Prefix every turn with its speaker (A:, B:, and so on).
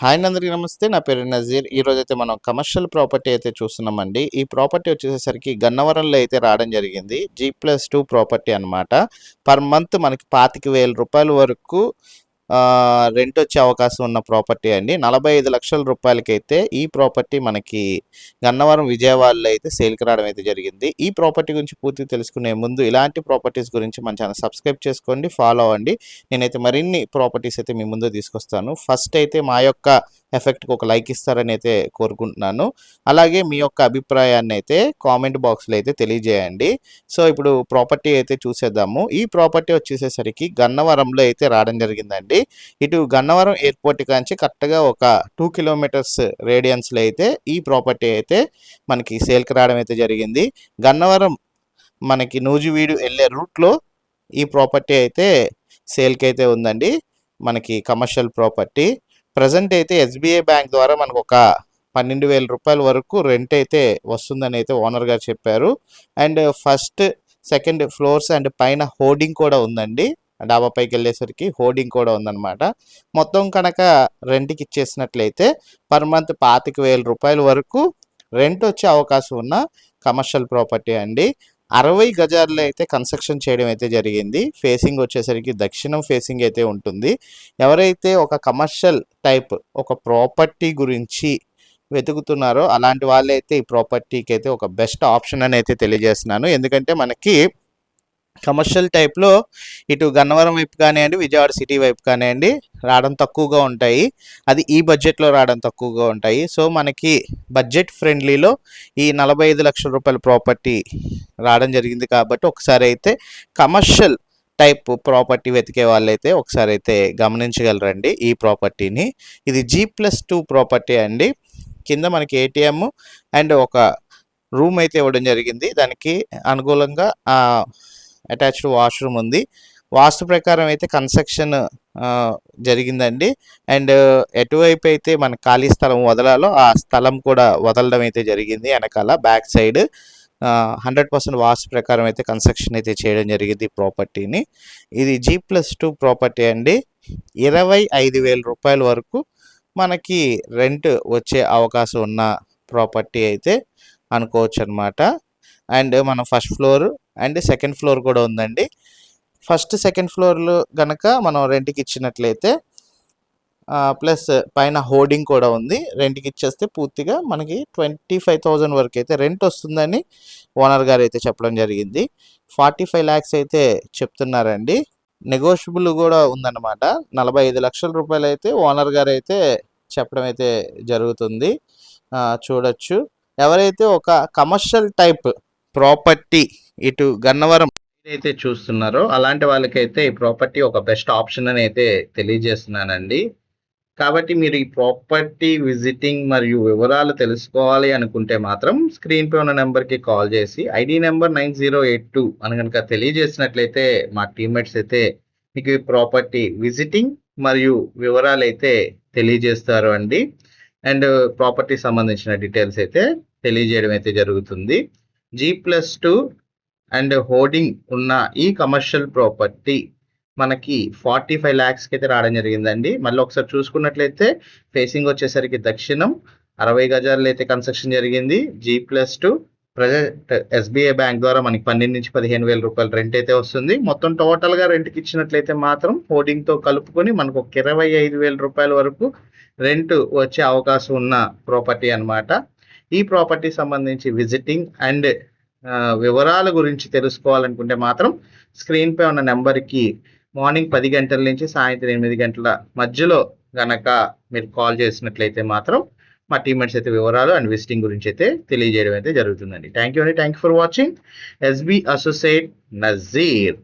A: Hi అందరికీ నమస్తే నా పేరు నజీర్. ఈ అయితే మనం కమర్షియల్ ప్రాపర్టీ అయితే చూస్తున్నామండి. ఈ ప్రాపర్టీ వచ్చేసరికి గన్నవరంలో అయితే రావడం జరిగింది. జీ ప్లస్ టూ ప్రాపర్టీ అనమాట పర్ మంత్ మనకి పాతిక వేల రూపాయల వరకు రెంట్ వచ్చే అవకాశం ఉన్న ప్రాపర్టీ అండి. నలభై ఐదు లక్షల రూపాయలకైతే ఈ ప్రాపర్టీ మనకి గన్నవరం విజయవాడలో అయితే సేల్కి రావడం అయితే జరిగింది. ఈ ప్రాపర్టీ గురించి పూర్తిగా తెలుసుకునే ముందు ఇలాంటి ప్రాపర్టీస్ గురించి మన ఛానల్ సబ్స్క్రైబ్ చేసుకోండి ఫాలో అవ్వండి. నేనైతే మరిన్ని ప్రాపర్టీస్ అయితే మీ ముందు తీసుకొస్తాను. ఫస్ట్ అయితే మా యొక్క ఎఫెక్ట్కి ఒక లైక్ ఇస్తారని అయితే కోరుకుంటున్నాను. అలాగే మీ యొక్క అభిప్రాయాన్ని అయితే కామెంట్ బాక్స్లో అయితే తెలియజేయండి. సో ఇప్పుడు ప్రాపర్టీ అయితే చూసేద్దాము. ఈ ప్రాపర్టీ వచ్చేసేసరికి గన్నవరంలో అయితే రావడం జరిగిందండి. ఇటు గన్నవరం ఎయిర్పోర్ట్ కాంచి కరెక్ట్గా ఒక టూ కిలోమీటర్స్ రేడియన్స్లో అయితే ఈ ప్రాపర్టీ అయితే మనకి సేల్కి రావడం అయితే జరిగింది. గన్నవరం మనకి నూజివీడు వెళ్ళే రూట్లో ఈ ప్రాపర్టీ అయితే సేల్కి అయితే ఉందండి. మనకి కమర్షియల్ ప్రాపర్టీ. ప్రజెంట్ అయితే ఎస్బీఐ బ్యాంక్ ద్వారా మనకు ఒక పన్నెండు వేల రూపాయల వరకు రెంట్ అయితే వస్తుందని అయితే ఓనర్ గారు చెప్పారు. And first second floors and పైన హోర్డింగ్ కూడా ఉందండి. డాబా పైకి వెళ్ళేసరికి హోర్డింగ్ కూడా ఉందన్నమాట. మొత్తం కనుక రెంట్కి ఇచ్చేసినట్లయితే పర్ మంత్ పాతిక వేల రూపాయల వరకు రెంట్ వచ్చే అవకాశం ఉన్న కమర్షియల్ ప్రాపర్టీ అండి. అరవై గజాల్లో అయితే కన్స్ట్రక్షన్ చేయడం అయితే జరిగింది. ఫేసింగ్ వచ్చేసరికి దక్షిణం ఫేసింగ్ అయితే ఉంటుంది. ఎవరైతే ఒక కమర్షియల్ టైప్ ఒక ప్రాపర్టీ గురించి వెతుకుతున్నారో అలాంటి వాళ్ళైతే ఈ ప్రాపర్టీకి అయితే ఒక బెస్ట్ ఆప్షన్ అని అయితే తెలియజేస్తున్నాను. ఎందుకంటే మనకి కమర్షియల్ టైప్లో ఇటు గన్నవరం వైపు కానివ్వండి విజయవాడ సిటీ వైపు కానివ్వండి రావడం తక్కువగా ఉంటాయి. అది ఈ బడ్జెట్లో రావడం తక్కువగా ఉంటాయి. సో మనకి బడ్జెట్ ఫ్రెండ్లీలో ఈ నలభై ఐదు లక్షల రూపాయల ప్రాపర్టీ రావడం జరిగింది కాబట్టి ఒకసారి అయితే కమర్షియల్ టైప్ ప్రాపర్టీ వెతికే వాళ్ళైతే ఒకసారి అయితే గమనించగలరండి ఈ ప్రాపర్టీని. ఇది జీ ప్లస్ టూ ప్రాపర్టీ అండి. కింద మనకి ఏటీఎం అండ్ ఒక రూమ్ అయితే ఇవ్వడం జరిగింది. దానికి అనుకూలంగా అటాచ్డ్ వాష్రూమ్ ఉంది. వాస్తు ప్రకారం అయితే కన్స్ట్రక్షన్ జరిగిందండి. అండ్ ఎటువైపు అయితే మన ఖాళీ స్థలం వదలాలో ఆ స్థలం కూడా వదలడం అయితే జరిగింది వెనకాల బ్యాక్ సైడ్. హండ్రెడ్ పర్సెంట్ వాస్తు ప్రకారం అయితే కన్స్ట్రక్షన్ అయితే చేయడం జరిగింది ఈ ప్రాపర్టీని. ఇది జీ ప్లస్ టూ ప్రాపర్టీ అండి. ఇరవై ఐదు వేల రూపాయల వరకు మనకి రెంట్ వచ్చే అవకాశం ఉన్న ప్రాపర్టీ అయితే అనుకోవచ్చు అనమాట అండ్ మనం first floor and second floor కూడా ఉందండి. ఫస్ట్ సెకండ్ ఫ్లోర్లు కనుక మనం రెంట్కి ఇచ్చినట్లయితే ప్లస్ పైన హోర్డింగ్ కూడా ఉంది. రెంట్కి ఇచ్చేస్తే పూర్తిగా మనకి ట్వంటీ ఫైవ్ థౌజండ్ వరకు అయితే రెంట్ వస్తుందని ఓనర్ గారు అయితే చెప్పడం జరిగింది. ఫార్టీ ఫైవ్ ల్యాక్స్ అయితే చెప్తున్నారండి. నెగోషియబుల్ కూడా ఉందన్నమాట. నలభై ఐదు లక్షల రూపాయలు అయితే ఓనర్ గారు అయితే చెప్పడం అయితే జరుగుతుంది. చూడొచ్చు. ఎవరైతే ఒక కమర్షియల్ టైప్ ప్రాపర్టీ ఇటు గన్నవరం ఏదైతే చూస్తున్నారో అలాంటి వాళ్ళకైతే ఈ ప్రాపర్టీ ఒక బెస్ట్ ఆప్షన్ అని అయితే తెలియజేస్తున్నానండి. కాబట్టి మీరు ఈ ప్రాపర్టీ విజిటింగ్ మరియు వివరాలు తెలుసుకోవాలి అనుకుంటే మాత్రం స్క్రీన్ పై ఉన్న నెంబర్కి కాల్ చేసి ID number nine zero eight two అని కనుక తెలియజేసినట్లయితే మా టీమ్మేట్స్ అయితే మీకు ఈ ప్రాపర్టీ విజిటింగ్ మరియు వివరాలు అయితే తెలియజేస్తారు అండి. అండ్ ప్రాపర్టీ సంబంధించిన డీటెయిల్స్ అయితే తెలియజేయడం అయితే జరుగుతుంది. G plus two and hoarding ఉన్న ఈ కమర్షియల్ ప్రాపర్టీ మనకి ఫార్టీ ఫైవ్ ల్యాక్స్కి అయితే రావడం జరిగిందండి. మళ్ళీ ఒకసారి చూసుకున్నట్లయితే ఫేసింగ్ వచ్చేసరికి దక్షిణం అరవై గజాల్లో అయితే కన్స్ట్రక్షన్ జరిగింది. G plus two present SBI bank ద్వారా మనకి పన్నెండు నుంచి పదిహేను వేల రూపాయలు రెంట్ అయితే వస్తుంది. మొత్తం టోటల్గా రెంట్కి ఇచ్చినట్లయితే మాత్రం హోర్డింగ్తో కలుపుకొని మనకు ఒక ఇరవై ఐదు వేల రూపాయల వరకు రెంట్ వచ్చే అవకాశం ఉన్న ప్రాపర్టీ అనమాట ఈ ప్రాపర్టీ సంబంధించి విజిటింగ్ అండ్ వివరాల గురించి తెలుసుకోవాలనుకుంటే మాత్రం స్క్రీన్పై ఉన్న నెంబర్కి మార్నింగ్ పది గంటల నుంచి సాయంత్రం ఎనిమిది గంటల మధ్యలో గనక మీరు కాల్ చేసినట్లయితే మాత్రం మా టీమ్మేట్స్ అయితే వివరాలు అండ్ విజిటింగ్ గురించి అయితే తెలియజేయడం అయితే జరుగుతుందండి. థ్యాంక్ యూ అండి. Thank you for watching SB associate Nazir